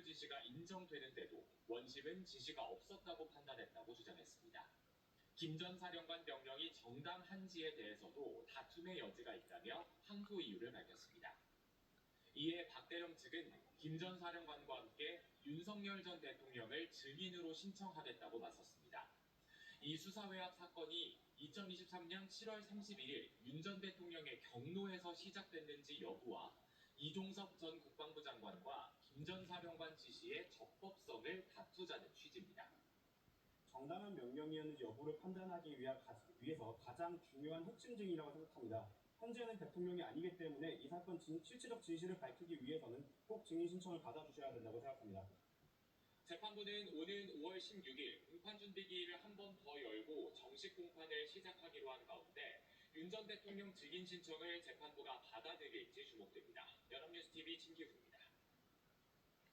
인터뷰 지시가 인정되는데도 원심은 지시가 없었다고 판단했다고 주장했습니다. 김 전 사령관 명령이 정당한지에 대해서도 다툼의 여지가 있다며 항소 이유를 밝혔습니다. 이에 박대령 측은 김 전 사령관과 함께 윤석열 전 대통령을 증인으로 신청하겠다고 나섰습니다. 이 수사회합 사건이 2023년 7월 31일 윤 전 대통령의 경로에서 시작됐는지 여부와 이종석 전 국방부 지시의 적법성을 다투자는 취지입니다. 정당한 명령이었는지 여부를 판단하기 위해서 가장 중요한 핵심 증인이라고 생각합니다. 현재는 대통령이 아니기 때문에 이 사건 진, 실체적 진실을 밝히기 위해서는 꼭 증인 신청을 받아주셔야 된다고 생각합니다. 재판부는 오는 5월 16일 공판 준비기일을 한 번 더 열고 정식 공판을 시작하기로 한 가운데 윤 전 대통령 증인 신청을 재판부가 받아들일지 주목됩니다.